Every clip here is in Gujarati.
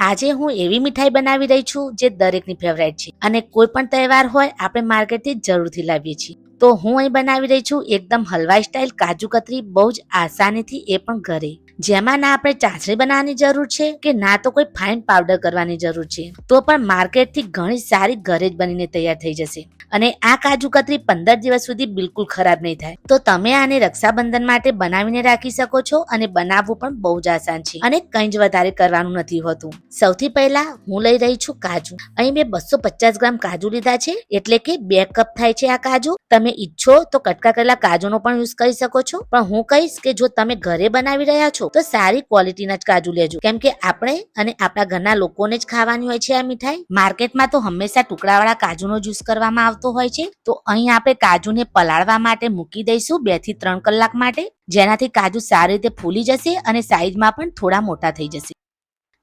આજે હું એવી મીઠાઈ બનાવી રહી છું જે દરેકની ફેવરાઇટ છે. અને કોઈ પણ તહેવાર હોય, આપણે માર્કેટથી જરૂરથી લાવીએ છીએ. તો હું અહીં બનાવી રહી છું એકદમ હલવાઈ સ્ટાઇલ કાજુ કતરી, બહુ જ આસાનીથી એ પણ ઘરે. જેમાં ના આપણે ચાસણી બનાવવાની જરૂર છે કે ના તો કોઈ ફાઇન પાવડર કરવાની જરૂર છે. તો પણ માર્કેટથી ઘણી સારી ઘરે જ બનીને તૈયાર થઈ જશે. અને આ કાજુ કતરી પંદર દિવસ સુધી બિલકુલ ખરાબ નહીં થાય. તો તમે આને રક્ષાબંધન માટે બનાવીને રાખી શકો છો અને બનાવવું પણ બહુ જ આસાન છે. અને કંઈ જ વધારે કરવાનું નથી હોતું. સૌથી પહેલા હું લઈ રહી છું કાજુ. અહીં મેં બસો પચાસ ગ્રામ કાજુ લીધા છે. એટલે કે બે કપ થાય છે આ કાજુ. તમે ઈચ્છો તો કટકા કરેલા કાજુનો પણ યુઝ કરી શકો છો. પણ હું કહીશ કે જો તમે ઘરે બનાવી રહ્યા છો, તો સારી ક્વોલિટીના જ કાજુ લેજો. કેમ કે આપણે અને આપણા ઘરના લોકોને જ ખાવાની હોય છે આ મીઠાઈ. માર્કેટમાં તો હંમેશા ટુકડાવાળા કાજુનો જ્યુસ કરવામાં આવતો હોય છે. તો અહીં આપણે કાજુને પલાળવા માટે મૂકી દઈશું બેથી ત્રણ કલાક માટે. જેનાથી કાજુ સારી રીતે ફૂલી જશે અને સાઈઝમાં પણ થોડા મોટા થઈ જશે.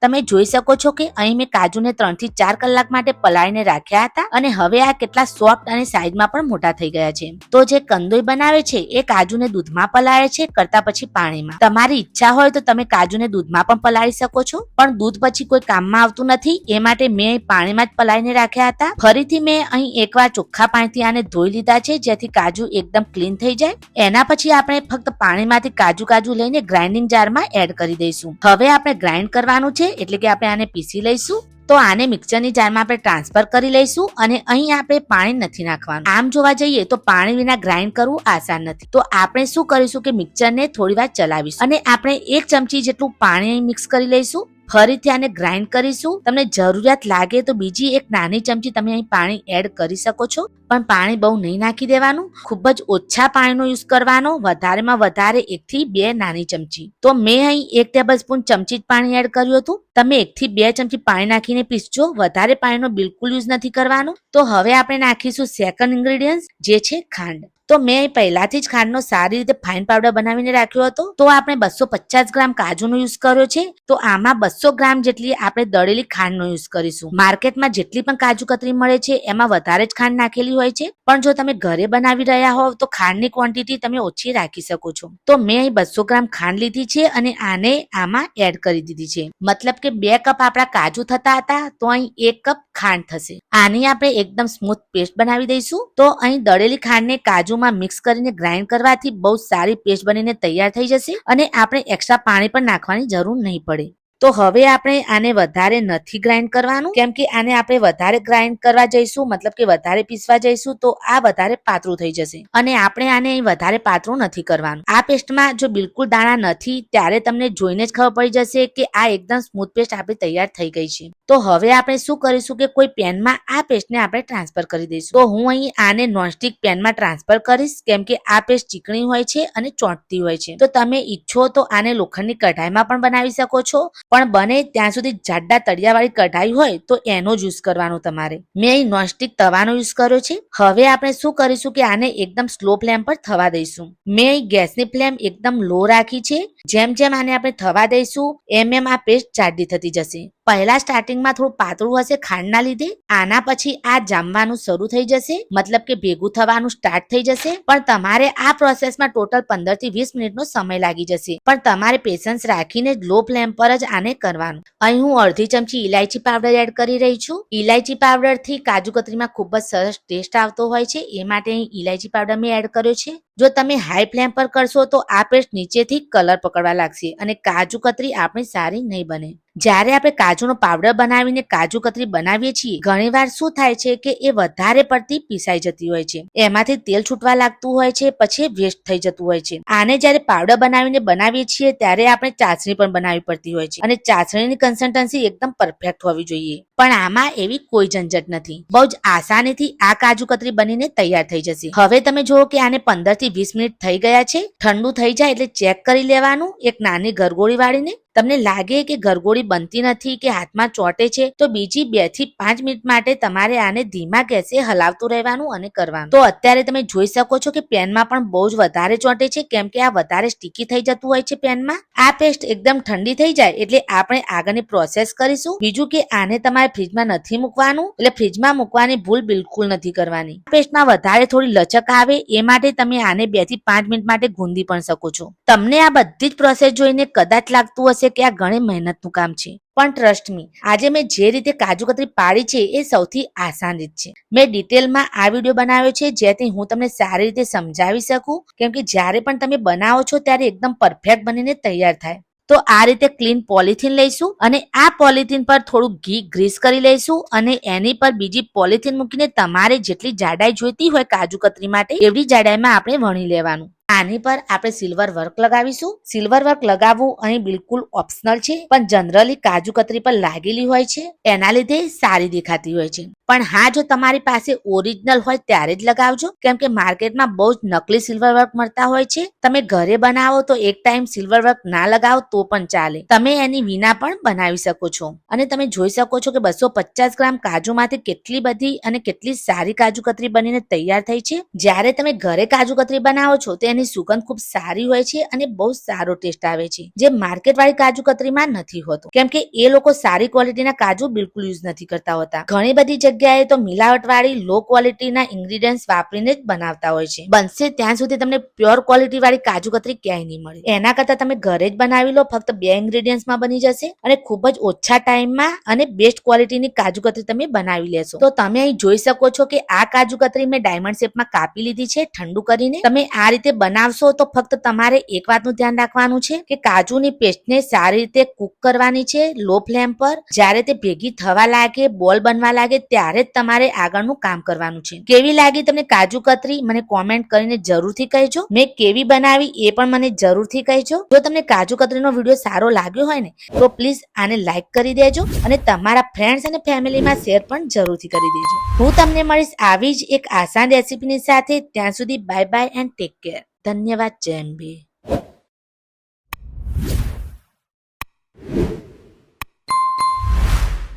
તમે જોઈ શકો છો કે અહીં મેં કાજુને ત્રણથી ચાર કલાક માટે પલાળીને રાખ્યા હતા અને હવે આ કેટલા સોફ્ટ અને સાઈઝમાં પણ મોટા થઈ ગયા છે. તો જે કંદોઈ બનાવે છે, એ કાજુને દૂધમાં પલાળે છે, કરતા પછી પાણીમાં. તમારી ઈચ્છા હોય તો તમે કાજુને દૂધમાં પણ પલાળી શકો છો, પણ દૂધ પછી કોઈ કામમાં આવતું નથી, એ માટે મેં પાણીમાં જ પલાળીને રાખ્યા હતા. ફરીથી મેં અહીં એકવાર ચોખ્ખા પાણીથી આને ધોઈ લીધા છે, જેથી કાજુ એકદમ ક્લીન થઈ જાય. એના પછી આપણે ફક્ત પાણીમાંથી કાજુ કાજુ લઈને ગ્રાઇન્ડિંગ જારમાં એડ કરી દઈશું. હવે આપણે ગ્રાઇન્ડ કરવાનું છે એટલે કે આપણે આને પીસી લઈશું, તો આને મિક્સરની જારમાં આપણે ટ્રાન્સફર કરી લઈશું અને અહીં આપણે પાણી નથી નાખવાનું. આમ જોવા જઈએ તો પાણી વિના ગ્રાઇન્ડ કરવું આસાન નથી. તો આપણે શું કરીશું કે મિક્સરને થોડી વાર ચલાવીશું અને આપણે એક ચમચી જેટલું પાણી મિક્સ કરી લઈશું. ફરીથી આને ગ્રાઇન્ડ કરીશું. તમને જરૂરિયાત લાગે તો બીજી એક નાની ચમચી તમે અહીં પાણી એડ કરી શકો છો. પણ પાણી બહુ નહીં નાખી દેવાનું. ખૂબ જ ઓછા પાણીનો યુઝ કરવાનો. વધારેમાં વધારે એક થી બે નાની ચમચી. તો મેં અહીં એક ટેબલ સ્પૂન ચમચી જ પાણી એડ કર્યું હતું. તમે એક થી બે ચમચી પાણી નાખીને પીસજો. વધારે પાણીનો બિલકુલ યુઝ નથી કરવાનો. તો હવે આપણે નાખીશું સેકન્ડ ઇન્ગ્રીડિયન્ટ જે છે ખાંડ. તો મેં પહેલાથી જ ખાંડનો સારી રીતે ફાઇન પાવડર બનાવીને રાખ્યો હતો. તો આપણે બસો પચાસ ગ્રામ કાજુનો યુઝ કર્યો છે. તો આમાં બસો ગ્રામ જેટલી આપણે દળેલી ખાંડનો યુઝ કરીશું. માર્કેટમાં જેટલી પણ કાજુ કતરી મળે છે, એમાં વધારે જ ખાંડ નાખેલી હોય છે. પણ જો તમે ઘરે બનાવી રહ્યા હોવ, તો ખાંડની ક્વોન્ટિટી તમે ઓછી રાખી શકો છો. તો મેં અહીં બસો ગ્રામ ખાંડ લીધી છે અને આને આમાં એડ કરી દીધી છે. મતલબ કે બે કપ આપણા કાજુ થતા હતા, તો અહીં એક કપ ખાંડ થશે. આની આપણે એકદમ સ્મૂથ પેસ્ટ બનાવી દઈશું. તો અહીં દળેલી ખાંડને કાજુમાં મિક્સ કરીને ગ્રાઇન્ડ કરવાથી બહુ સારી પેસ્ટ બનીને તૈયાર થઈ જશે અને આપણે એક્સ્ટ્રા પાણી પણ નાખવાની જરૂર નહીં પડે. તો હવે આપણે આને વધારે નથી ગ્રાઇન્ડ કરવાનું. કેમ કે આને આપણે વધારે ગ્રાઇન્ડ કરવા જઈશું, મતલબ કે વધારે પીસવા જઈશું, તો આ વધારે પાતળું થઈ જશે. અને આપણે આને વધારે પાતળું નથી કરવાનું. આ પેસ્ટમાં જો બિલકુલ દાણા નથી, ત્યારે તમને જોઈને જ ખબર પડી જશે કે આ એકદમ સ્મૂથ પેસ્ટ આપણી તૈયાર થઈ ગઈ છે. તો હવે આપણે શું કરીશું કે કોઈ પેનમાં આ પેસ્ટને આપણે ટ્રાન્સફર કરી દઈશું. તો હું અહીં આને નોનસ્ટિક પેનમાં ટ્રાન્સફર કરીશ, કેમ કે આ પેસ્ટ ચીકણી હોય છે અને ચોંટતી હોય છે. તો તમે ઈચ્છો તો આને લોખંડની કઢાઈમાં પણ બનાવી શકો છો. પણ બને ત્યાં સુધી જાડા તળિયાવાળી કઢાઈ હોય તો એનો જ યુઝ કરવાનો તમારે. મેં અહીં નોનસ્ટિક તવાનો યુઝ કર્યો છે. હવે આપણે શું કરીશું કે આને એકદમ સ્લો ફ્લેમ પર થવા દઈશું. મેં અહીં ગેસની ફ્લેમ એકદમ લો રાખી છે. જેમ જેમ આને આપણે થવા દઈશું, એમ એમ આ પેસ્ટ જાડી થતી જશે. પહેલા સ્ટાર્ટિંગમાં થોડું પાતળું હશે ખાંડના લીધે, આના પછી આ જામવાનું શરૂ થઈ જશે, મતલબ કે ભેગું થવાનું સ્ટાર્ટ થઈ જશે. પણ તમારે આ પ્રોસેસમાં ટોટલ પંદરથી વીસ મિનિટનો સમય લાગી જશે. પણ તમારે પેશન્સ રાખીને લો ફ્લેમ પર જ આને કરવાનું. અહીં હું અડધી ચમચી ઇલાયચી પાવડર એડ કરી રહી છું. ઇલાયચી પાવડરથી કાજુ કતરીમાં ખૂબ જ સરસ ટેસ્ટ આવતો હોય છે. એ માટે અહીં ઇલાયચી પાવડર મેં એડ કર્યો છે. જો તમે હાઈ ફ્લેમ પર કરશો તો આ પેસ્ટ નીચેથી કલર પકડવા લાગશે અને કાજુ કતરી આપણી સારી નહીં બને. જ્યારે આપણે કાજુનો પાવડર બનાવીને કાજુ કતરી બનાવીએ છીએ, ઘણીવાર શું થાય છે કે એ વધારે પડતી પીસાઈ જતી હોય છે. એમાંથી તેલ છૂટવા લાગતું હોય છે, પછી વેસ્ટ થઈ જતું હોય છે. આને જ્યારે પાવડર બનાવીને બનાવીએ છીએ, ત્યારે આપણે ચાસણી પણ બનાવવી પડતી હોય છે. અને ચાસણીની કન્સિસ્ટન્સી એકદમ પરફેક્ટ હોવી જોઈએ. પણ આમાં એવી કોઈ ઝંઝટ નથી. બહુ જ આસાનીથી આ કાજુ કતરી બનીને તૈયાર થઈ જશે. હવે તમે જુઓ કે આને પંદરથી વીસ મિનિટ થઈ ગયા છે. ઠંડુ થઈ જાય એટલે ચેક કરી લેવાનું. એક નાની ગરગોળી વાળીને તમને લાગે કે ગરગોળી બનતી નથી, કે હાથમાં ચોંટે છે, તો બીજી બેથી પાંચ મિનિટ માટે તમારે આને ધીમા ગેસે હલાવતું રહેવાનું અને કરવાનું. તો અત્યારે તમે જોઈ શકો છો કે પેનમાં પણ બહુ જ વધારે ચોંટે છે, કેમ કે આ વધારે સ્ટીકી થઈ જતું હોય છે પેનમાં. આ પેસ્ટ એકદમ ઠંડી થઈ જાય એટલે આપણે આગળની પ્રોસેસ કરીશું. બીજું કે આને તમારે ફ્રીજમાં નથી મૂકવાનું, એટલે ફ્રીજમાં મૂકવાની ભૂલ બિલકુલ નથી કરવાની. પેસ્ટમાં વધારે થોડી લચક આવે, એ માટે તમે આને બેથી પાંચ મિનિટ માટે ગુંદી પણ શકો છો. તમને આ બધી જ પ્રોસેસ જોઈને કદાચ લાગતું હશે છે કે આ ઘણી મહેનતનું કામ છે. પણ ટ્રસ્ટ મી આજે મેં જે રીતે કાજુ કતરી પાડી છે એ સૌથી આસાન રીત છે. મેં ડિટેલમાં આ વીડિયો બનાવ્યો છે જેથી હું તમને સારી રીતે સમજાવી શકું. કેમ કે જ્યારે પણ તમે બનાવો છો ત્યારે એકદમ પરફેક્ટ બનીને તૈયાર થાય. તો આ રીતે ક્લીન પોલિથીન લઈશું અને આ પોલિથીન પર થોડું ઘી ગ્રીસ કરી લઈશું અને એની પર બીજી પોલિથીન મૂકીને તમારે જેટલી જાડાઈ જોઈતી હોય કાજુ કતરી માટે, એવી જાડાઈમાં આપણે વણી લેવાનું. આની પર આપણે સિલ્વર વર્ક લગાવીશું. સિલ્વર વર્ક લગાવવું અહીં બિલકુલ ઓપ્શનલ છે, પણ જનરલી કાજુ કતરી પર લાગેલી હોય છે. એના લીધે સારી દેખાતી હોય છે. પણ હા, જો તમારી પાસે ઓરિજિનલ હોય ત્યારે જ લગાવજો. કેમ કે માર્કેટમાં બહુ જ નકલી સિલ્વર વર્ક મળતા હોય છે. તમે ઘરે બનાવો તો એક ટાઈમ સિલ્વર વર્ક ના લગાવો તો પણ ચાલે. તમે એની વિના પણ બનાવી શકો છો. અને તમે જોઈ શકો છો કે બસો પચાસ ગ્રામ કાજુમાંથી કેટલી બધી અને કેટલી સારી કાજુ કતરી બનીને તૈયાર થઈ છે. જ્યારે તમે ઘરે કાજુ કતરી બનાવો છો, તો એની સુગંધ ખૂબ સારી હોય છે અને બહુ સારો ટેસ્ટ આવે છે, જે માર્કેટ વાળી કાજુ કતરીમાં નથી હોતો. કેમ કે એ લોકો સારી ક્વોલિટીના કાજુ બિલકુલ યુઝ નથી કરતા હોતા. ઘણી બધી જગ્યાએ તો મિલાવટ વાળી લો ક્વોલિટીના ઇન્ગ્રીડિયન્ટ વાપરીને જ બનાવતા હોય છે. બનશે ત્યાં સુધી તમને પ્યોર ક્વોલિટી વાળી કાજુ કતરી ક્યાંય નહીં મળે. એના કરતા તમે ઘરે જ બનાવી લો, ફક્ત બે ઇન્ગ્રીડિયન્ટ્સમાં બની જશે અને ખૂબ જ ઓછા ટાઈમમાં અને બેસ્ટ ક્વોલિટીની કાજુ કતરી તમે બનાવી લેશો. તો તમે અહીં જોઈ શકો છો કે આ કાજુ કતરી મેં ડાયમંડ શેપમાં કાપી લીધી છે ઠંડુ કરીને. તમે આ રીતે બનાવશો તો ફક્ત તમારે એક વાતનું ધ્યાન રાખવાનું છે કે કાજુની પેસ્ટને સારી રીતે કુક કરવાની છે લો ફ્લેમ પર. જ્યારે તે ભેગી થવા લાગે, બોલ બનવા લાગે, ત્યારે જ તમારે આગળનું કામ કરવાનું છે. કેવી લાગી તમને કાજુ કતરી? મને કોમેન્ટ કરીને જરૂરથી કહેજો. મેં કેવી બનાવી એ પણ મને જરૂરથી કહેજો. જો તમને કાજુ કતરીનો વીડિયો સારો લાગ્યો હોય ને, તો પ્લીઝ આને લાઈક કરી દેજો અને તમારા ફ્રેન્ડ્સ અને ફેમિલીમાં શેર પણ જરૂરથી કરી દેજો. હું તમને મળીશ આવી જ એક આસાન રેસીપીની સાથે. ત્યાં સુધી bye bye and take care ધન્યવાદ જય અંબે